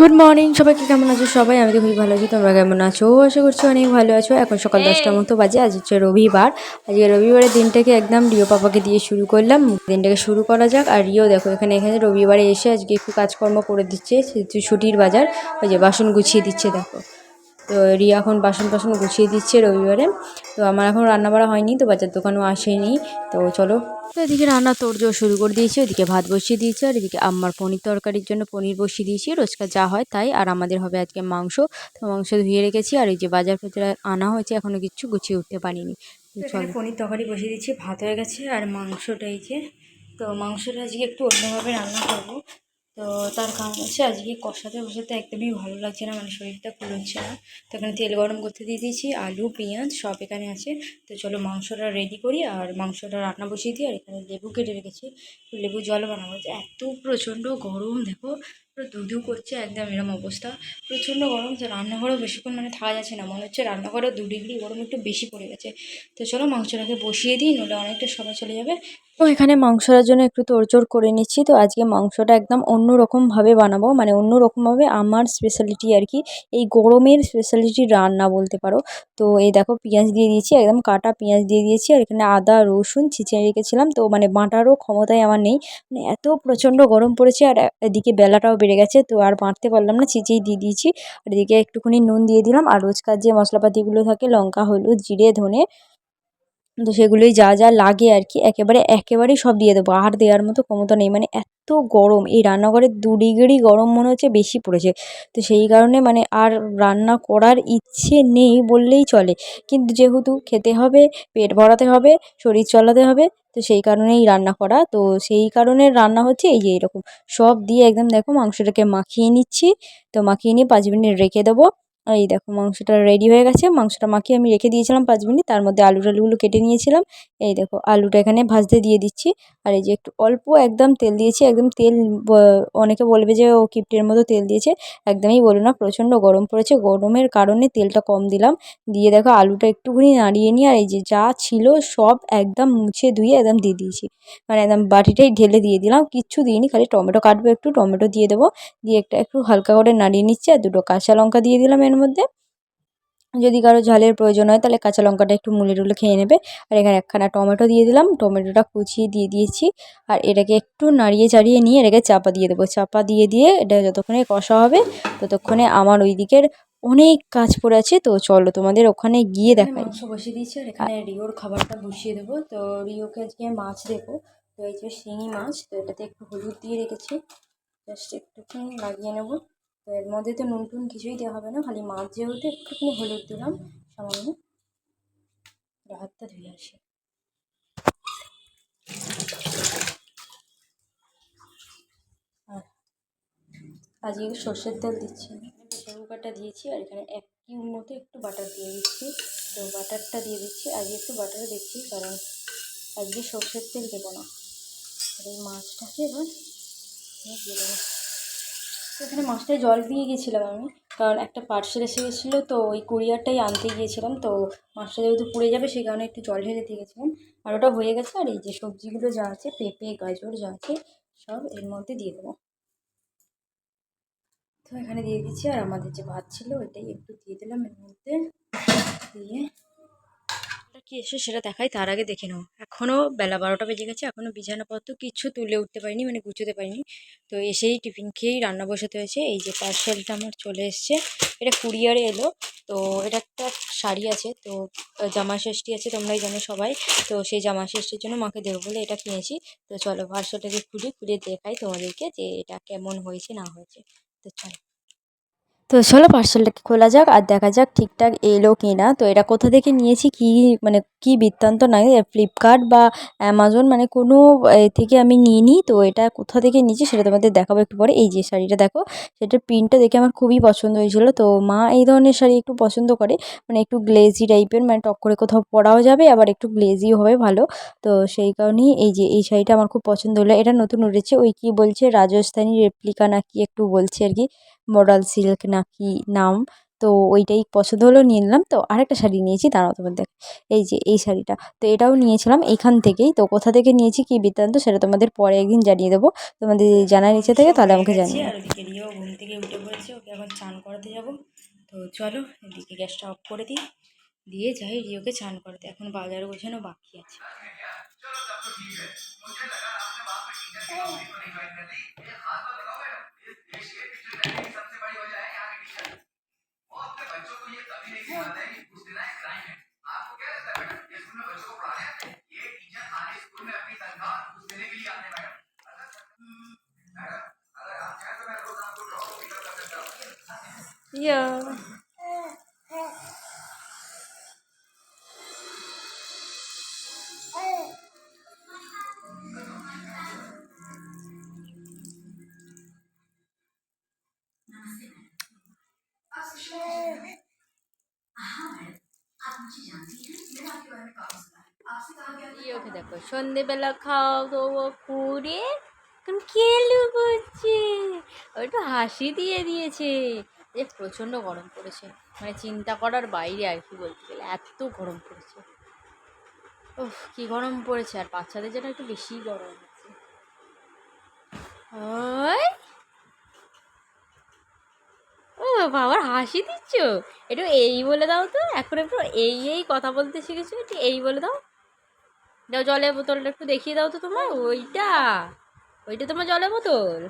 Good morning সবাইকে কেমন আছো সবাই? আমি তো খুবই ভালো আছি তোমরা কেমন আছো? আশা করছ অনেক ভালো আছো। এখন সকাল দশটার মতো বাজে আজ হচ্ছে রবিবার। আজকে রবিবারের দিনটাকে একদম রিও পাপাকে দিয়ে শুরু করলাম। দিনটাকে শুরু করা যাক। আর রিও দেখো এখানে এখানে রবিবারে এসে আজকে একটু কাজকর্ম করে দিচ্ছে ছুটির বাজার। ওই যে বাসন গুছিয়ে দিচ্ছে দেখো। তো রিয়া এখন বাসন টাসন গুছিয়ে দিচ্ছে রবিবারে। তো আমার এখন রান্না বাড়া হয়নি তো বাজার দোকানও আসেনি। তো চলো। তো এদিকে রান্না তোড়জোড় শুরু করে দিয়েছি ওদিকে ভাত বসিয়ে দিয়েছি আর এদিকে আম্মার পনির তরকারির জন্য পনির বসিয়ে দিয়েছি। রোজকার যা হয় তাই আর আমাদের হবে আজকে মাংস। তো মাংস ধুয়ে রেখেছি আর এই যে বাজার ফাজার আনা হয়েছে এখনও কিচ্ছু গুছিয়ে উঠতে পারিনি। চলো। পনির তরকারি বসিয়ে দিচ্ছি ভাত হয়ে গেছে আর মাংসটা এই যে তো মাংসটা আজকে একটু অন্যভাবে রান্না করব। তো তার কারণ হচ্ছে আজকে কষাতে বসাতে একদমই ভালো লাগছে না মানে শরীরটা কুলোচ্ছে না। তো এখানে তেল গরম করতে দিয়ে দিয়েছি, আলু, পেঁয়াজ সব এখানে আছে। তো চলো মাংসটা রেডি করি আর মাংসটা রান্না বসিয়ে দিই আর এখানে লেবু কেটে রেখেছি। লেবু জল বানাবো, এত প্রচণ্ড গরম, দেখো। পুরো দুধু করছে, একদম এরম অবস্থা। প্রচণ্ড গরম, তো রান্নাঘরেও বেশিক্ষণ মানে থাকা যাচ্ছে না। মনে হচ্ছে রান্নাঘরে দু ডিগ্রি গরম একটু বেশি পড়ে গেছে। তো চলো মাংসটাকে বসিয়ে দিই, নইলে অনেকটা সময় চলে যাবে। তো এখানে মাংসটার জন্য একটু তোড়জোড় করে নিচ্ছি। তো আজকে মাংসটা একদম অন্য রকমভাবে বানাবো মানে অন্য রকমভাবে আমার স্পেশালিটি আর কি। এই গরমের স্পেশালিটি রান্না বলতে পারো। তো এই দেখো পেঁয়াজ দিয়ে দিয়েছি, একদম কাটা পেঁয়াজ দিয়ে দিয়েছি। আর এখানে আদা, রসুন ছিঁচিয়ে রেখেছিলাম। তো মানে বাঁটারও ক্ষমতায় আমার নেই। মানে এত প্রচণ্ড গরম পড়েছে, আর এদিকে বেলাটাও বেড়ে গেছে, তো আর বাঁটতে পারলাম না। চিচেই দিয়ে দিয়েছি। আর এদিকে একটুখানি নুন দিয়ে দিলাম। আর রোজকার যে মশলাপাতিগুলো থাকে, লঙ্কা, হলুদ, জিরে, ধনে তো সেগুলোই যা যা লাগে আর কি, একেবারে, একেবারেই সব দিয়ে দেবো। আর দেওয়ার মতো ক্ষমতা নেই। মানে এত গরম, এই রান্নাঘরে দু ডিগ্রি গরম মনে হচ্ছে বেশি পড়েছে। তো সেই কারণে মানে আর রান্না করার ইচ্ছে নেই বললেই চলে। কিন্তু যেহেতু খেতে হবে, পেট ভরাতে হবে, শরীর চালাতে হবে, তো সেই কারণেই রান্না করা। তো সেই কারণে রান্না হচ্ছে এই যে এরকম। সব দিয়ে একদম দেখো মাংসটাকে মাখিয়ে নিচ্ছি। তো মাখিয়ে নিয়ে পাঁচ মিনিট রেখে দেবো। এই দেখো মাংসটা রেডি হয়ে গেছে। মাংসটা মাখিয়ে আমি রেখে দিয়েছিলাম পাঁচ মিনিট। তার মধ্যে আলু টালুগুলো কেটে নিয়েছিলাম। এই দেখো আলুটা এখানে ভাজতে দিয়ে দিচ্ছি। আর এই যে একটু অল্প একদম তেল দিয়েছি। একদম তেল অনেকে বলবে যে ও কিপ্টের মতো তেল দিয়েছে। একদমই বলো না, প্রচণ্ড গরম পড়েছে। গরমের কারণে তেলটা কম দিলাম। দিয়ে দেখো আলুটা একটুখানি নাড়িয়ে নিয়ে আর এই যে যা ছিল সব একদম মুছে ধুয়ে একদম দিয়ে দিয়েছি। মানে একদম বাটিটাই ঢেলে দিয়ে দিলাম। কিচ্ছু দিইনি, খালি টমেটো কাটবো একটু, টমেটো দিয়ে দেবো। দিয়ে একটা একটু হালকা করে নাড়িয়ে নিচ্ছি আর দুটো কাঁচা লঙ্কা দিয়ে দিলাম এর মধ্যে। যদি কারও ঝালের প্রয়োজন হয় তাহলে কাঁচা লঙ্কাটা একটু মুলে টুলে খেয়ে নেবে। আর এখানে একখানা টমেটো দিয়ে দিলাম। টমেটোটা কুচিয়ে দিয়ে দিয়েছি। আর এটাকে একটু নাড়িয়ে চাড়িয়ে নিয়ে এটাকে চাপা দিয়ে দেবো। চাপা দিয়ে দিয়ে এটা যতক্ষণে কষা হবে ততক্ষণে আমার ওই দিকের অনেক কাজ পড়ে আছে। তো চলো তোমাদের ওখানে গিয়ে দেখাই। মাংস বসিয়ে দিয়েছি আর এখানে রিওর খাবারটা বসিয়ে দেবো। তো রিওকে আজকে মাছ দেবো। তো এই যে শিঙি মাছ তো এটাতে একটু হলুদ দিয়ে রেখেছি। জাস্ট একটুখানি লাগিয়ে নেব। এর মধ্যে তো নুন টুন কিছুই দেওয়া হবে না, খালি মাছ যেহেতু একটুখানি হলুদ দিলাম, সামান্য হাতটা ধুয়ে আসি। আজকে সর্ষের তেল দিচ্ছি প্রেশার কুকারটা দিয়েছি আর এখানে এক কিউব মতো একটু বাটার দিয়ে দিচ্ছি। তো বাটারটা দিয়ে দিচ্ছি আজকে একটু বাটার দিচ্ছি কারণ আজকে সর্ষের তেল দেবো না। আর এই মাছটাকে এবার দিয়ে দেবো। এখানে মাছটায় জল দিয়ে গেছিলাম আমি, কারণ একটা পার্সেল এসে গেছিল, তো ওই কুরিয়ারটাই আনতে গিয়েছিলাম, তো মাছটা যেহেতু পুড়ে যাবে সেই কারণে একটু জল ঢেলে দিয়ে গেছিলাম। আর ওটা হয়ে গেছে, আর এই যে সবজিগুলো যা আছে, পেঁপে, গাজর যা আছে, সব এর মধ্যে দিয়ে দেবো। তো এখানে দিয়ে দিচ্ছি, আর আমাদের যে ভাত ছিল, ওইটাই একটু দিয়ে দিলাম এর মধ্যে। দিয়ে কি এসে সেটা দেখাই, তার আগে দেখে নাও। এখনও বেলা বারোটা বেজে গেছে এখনও বিছানাপত্র কিছু তুলে উঠতে পারিনি মানে গুছোতে পারিনি। তো এসেই টিফিন খেয়েই রান্না বসাতে হয়েছে, এই যে পার্সেলটা আমার চলে এসছে। এটা কুরিয়ারে এলো, তো এটা একটা শাড়ি আছে, তো জামা ষষ্ঠী আছে, তোমরাই জানো সবাই। তো সেই জামা ষষ্ঠীর জন্য মাকে দেবো বলে এটা কিনেছি। তো চলো পার্সেলটাকে খুলি, খুলে দেখাই তোমাদেরকে যে এটা কেমন হয়েছে, না হয়েছে। তো চলো। তো চলো পার্সেলটাকে খোলা যাক আর দেখা যাক ঠিকঠাক এলো কি না তো এটা কোথা থেকে নিয়েছি, কি মানে কি বৃত্তান্ত নয় ফ্লিপকার্ট বা অ্যামাজন মানে কোনো থেকে আমি নিয়ে নিই তো এটা কোথা থেকে নিয়েছি সেটা তোমাদের দেখাবো একটু পরে। এই যে শাড়িটা দেখো, সেটার প্রিন্টটা দেখে আমার খুবই পছন্দ হয়েছিল। তো মা এই ধরনের শাড়ি একটু পছন্দ করে। মানে একটু গ্লেজি টাইপের মানে টক করে কোথাও পরাও যাবে, আবার একটু গ্লেজিও হবে ভালো। তো সেই কারণেই এই যে, এই শাড়িটা আমার খুব পছন্দ হলো। এটা নতুন উঠেছে, ওই কি বলছে, রাজস্থানী রেপ্লিকা নাকি একটু বলছে আর কি মডাল সিল্ক নাকি নাম। তো ওইটাই পছন্দ হলো নিয়ে নিলাম। তো আরেকটা শাড়ি নিয়েছি দাঁড়াও তোমার দেখ এই যে এই শাড়িটা। তো এটাও নিয়েছিলাম এইখান থেকেই। তো কোথা থেকে নিয়েছি কি বৃত্তান্ত সেটা তোমাদের পরে একদিন জানিয়ে দেবো। তোমাদের জানার ইচ্ছে থাকে তাহলে আমাকে জানিয়ে আর ঘুম থেকে উঠে পড়েছে ওকে এখন চান করাতে যাব। তো চলো এদিকে গ্যাসটা অফ করে দিই। দিয়ে যাই রিওকে চান করাতে। এখন বাজার গোছানো বাকি আছে। या ওকে দেখো সন্ধেবেলা খাও দাওয়া করে এখন খেলু করছে ও একটু হাসি দিয়ে দিয়েছে যে প্রচণ্ড গরম পড়েছে মানে চিন্তা করার বাইরে আর কি বলতে গেলে এত গরম পড়েছে ওহ কি গরম পড়েছে আর বাচ্চাদের যেন একটু বেশি গরম হচ্ছে ও বাবার হাসি দিচ্ছ? একটু এই বলে দাও তো, এখন একটু এই এই কথা বলতে শিখেছো, একটু এই বলে দাও। দাও জলের বোতলটা একটু দেখিয়ে দাও তো তোমার ওইটা ওইটা তোমার জলের বোতল?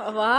বাবা